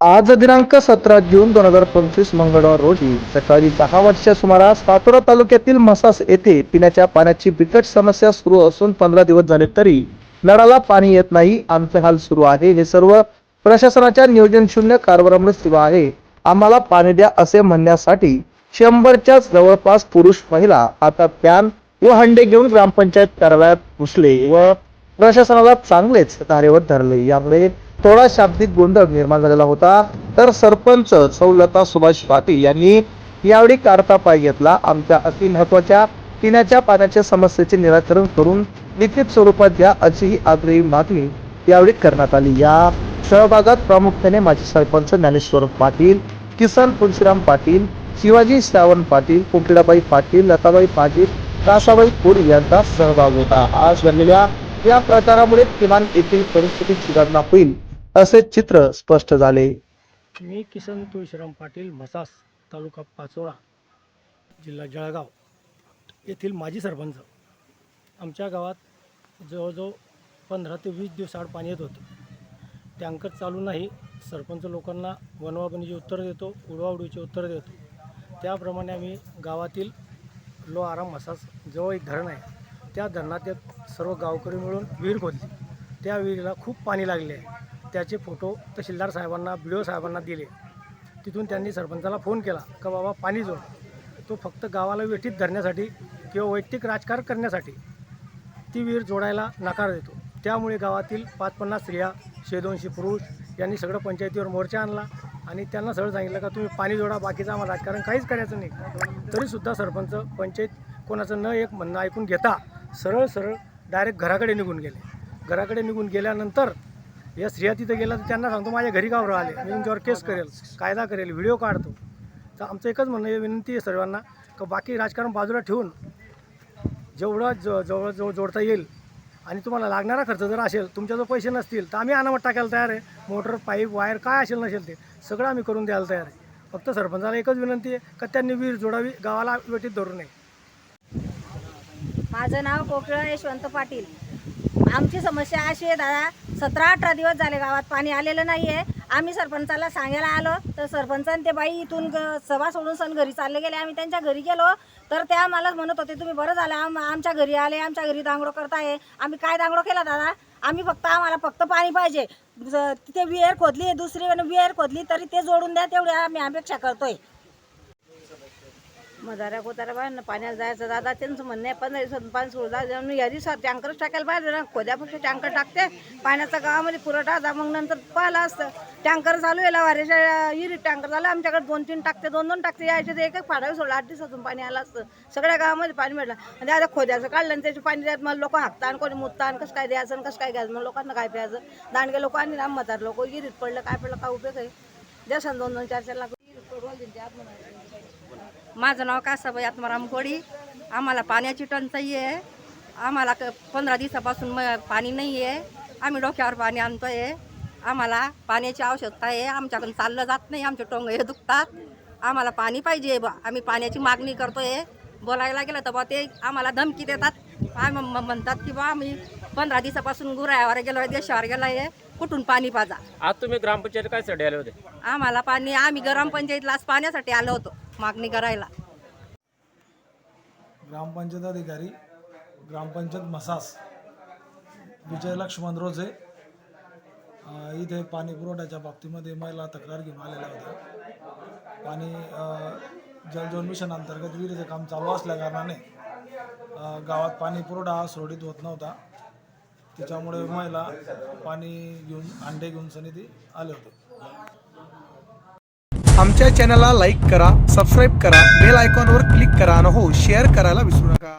आज दिनांक सतरा जून दोन हजार पंचवीस मंगळवार रोजी सकाळी दहा वाजच्या सुमारास सातोरा तालुक्यातील मसास येथे पिण्याच्या पाण्याची बिकट समस्या सुरू असून पंधरा दिवस झाले तरी नळाला पाणी येत नाही आमचे हाल सुरू आहे. हे सर्व प्रशासनाच्या नियोजन शून्य कारभारामुळे सुरू आहे. आम्हाला पाणी द्या असे म्हणण्यासाठी शंभरच्या जवळपास पुरुष महिला आता पॅन व हंडे घेऊन ग्रामपंचायत कार्यालयात घुसले व प्रशासनाला चांगलेच धारेवर धरले. यामुळे थोडा शाब्दिक गोंधळ निर्माण झालेला होता. तर सरपंच सौलता सुभाष पाटील यांनी यावेळी काढता पाय घेतला. आमच्या अति महत्त्वाच्या पिण्याच्या पाण्याच्या समस्येचे निराकरण करून लिखित स्वरूपात द्या अशी ही आग्रही मागणी यावेळी करण्यात आली. या सहभागात प्रामुख्याने माजी सरपंच ज्ञानेश्वर पाटील किसन तुलसीराम पाटील शिवाजी श्रावण पाटील कोकिळाबाई पाटील लताबाई पाटील कासाबाई पुरी यांचा सहभाग होता. आज बनलेल्या या प्रकारामुळे किमान येथील परिस्थितीत सुधारणा होईल. असे चित्र स्पष्ट झाले. मी किसन तुळशीराम पाटील म्हसास तालुका पाचोळा जिल्हा जळगाव येथील माजी सरपंच. आमच्या गावात जवळजवळ पंधरा ते वीस दिवसाआड पाणी येत होतं. टँकर चालू नाही सरपंच लोकांना वनवाबनीची उत्तरं देतो उडवाउडवीची उत्तरं देतो. त्याप्रमाणे आम्ही गावातील लो आराम म्हसास जवळ एक धरण आहे. त्या धरणात सर्व गावकरी मिळून विहीर खोदली. त्या विहिरीला खूप पाणी लागले आहे. त्याचे फोटो तहसीलदार साहेबांना बी ओ साहेबांना दिले. तिथून त्यांनी सरपंचाला फोन केला का बाबा पाणी जोड. तो फक्त गावाला वेठीत धरण्यासाठी किंवा वैयक्तिक राजकारण करण्यासाठी ती विहीर जोडायला नकार देतो. त्यामुळे गावातील पाच पन्नास स्त्रिया शेदोनशे पुरुष यांनी सगळं पंचायतीवर मोर्चा आणला आणि त्यांना सगळं सांगितलं का तुम्ही पाणी जोडा बाकीचं आम्हाला राजकारण काहीच करायचं नाही. तरीसुद्धा सरपंच पंचायत कोणाचं न एक म्हणणं ऐकून घेता सरळ सरळ डायरेक्ट घराकडे निघून गेले. घराकडे निघून गेल्यानंतर या स्त्रिया तिथं गेला तर त्यांना सांगतो माझ्या घरी गाव आले. मी तुमच्यावर केस करेल कायदा करेल व्हिडिओ काढतो. तर आमचं एकच म्हणणं विनंती आहे सर्वांना का बाकी राजकारण बाजूला ठेवून जेवढं ज जवळ जवळ जोडता येईल आणि तुम्हाला लागणारा खर्च जर असेल तुमच्याजवळ पैसे नसतील तर आम्ही अनामत टाकायला तयार आहे. मोटर पाईप वायर काय असेल नसेल ते सगळं आम्ही करून द्यायला तयार आहे. फक्त सरपंचाला एकच विनंती आहे का त्यांनी वीर जोडावी गावाला वेटीत धरू नये. माझं नाव कोकिळा यशवंत पाटील. आमची समस्या अशी आहे दादा सतरा अठरा दिवस झाले गावात पाणी आलेलं नाही आहे आम्ही सरपंचाला सांगायला आलो तर सरपंचाने ते बाई इथून ग- सभा सोडून सण घरी चालले गेले. आम्ही त्यांच्या घरी गेलो तर त्या मला म्हणत होते तुम्ही बरं झालं आम आमच्या घरी आले आमच्या घरी दांगडो करताय. आम्ही काय दांगडो केला दादा? आम्ही फक्त आम्हाला फक्त पाणी पाहिजे. तिथे विहीर खोदली दुसरी विहीर खोदली तरी ते जोडून द्या तेवढी आम्ही अपेक्षा करतोय. मधाऱ्या कोताऱ्या बाहेर पाण्यात जायचं. दादा त्यांचं म्हणणं आहे पंधरा दिवसात पाणी सोडू दादा मी या दिवसात टँकरच टाकायला पाहिजे ना. खोद्यापेक्षा टँकर टाकते. पाण्याचा गावामध्ये पुरवठा आता मग नंतर पाहिलं असतं. टँकर चालू आहे वाऱ्याच्या इरी टँकर झालं आमच्याकडे दोन तीन टाकते दोन दोन टाकते. यायचे ते एक एक फाडावी सोडलं. आठ दिवसातून पाणी आलं असतं. सगळ्या गावामध्ये पाणी मिळलं. आणि आता खोद्याचं काढलं आणि त्याचे पाणी द्यायचं मला लोक हाकता आणि कोणी मुतता आणि कसं काय द्यायचं आणि कसं काय घ्यायचं? मग लोकांना काय प्यायचं? दांडगे लोक आणि राम म्हातार लोक. इरीत पडलं काय पडलं काय उपयोग आहे? द्या दोन दोन चार चार लाख माझं नाव कासाबाई आत्माराम कोळी आम्हाला पाण्याची टंचाई आहे. आम्हाला क पंधरा दिवसापासून म पाणी नाही आहे. आम्ही डोक्यावर पाणी आणतो आहे आम्हाला पाण्याची आवश्यकता आहे. आमच्याकडून चाललं जात नाही. आमचे टोंग हे दुखतात. आम्हाला पाणी पाहिजे बा. आम्ही पाण्याची मागणी करतो आहे बोलायला गेलं तर बा ते आम्हाला धमकी देतात. आम्ही म्हणतात की बा आम्ही पंधरा दिवसापासून गुरायावर गेलो देशावर गेलो आहे कुठून पाणी पाजा. आज तुम्ही ग्रामपंचायत काय साठी आले होते? आम्हाला पाणी आम्ही ग्रामपंचायतला आज पाण्यासाठी आलो होतो मागणी करायला. ग्रामपंचायत अधिकारी ग्रामपंचायत मसास विजय लक्ष्मण रोजे इथे पाणी पुरवठ्याच्या बाबतीमध्ये महिला तक्रार घेऊन आलेल्या होत्या. पाणी जलजीवन मिशन अंतर्गत विहिरीचं काम चालू असल्याकारणाने गावात पाणी पुरवठा हा सुरळीत होत नव्हता. त्याच्यामुळे महिला पाणी घेऊन अंडे घेऊन सनिधी आले होते. आमच्या चॅनलला लाईक करा सबस्क्राईब करा बेल आयकॉनवर क्लिक करा आणि हो शेअर करायला विसरू नका.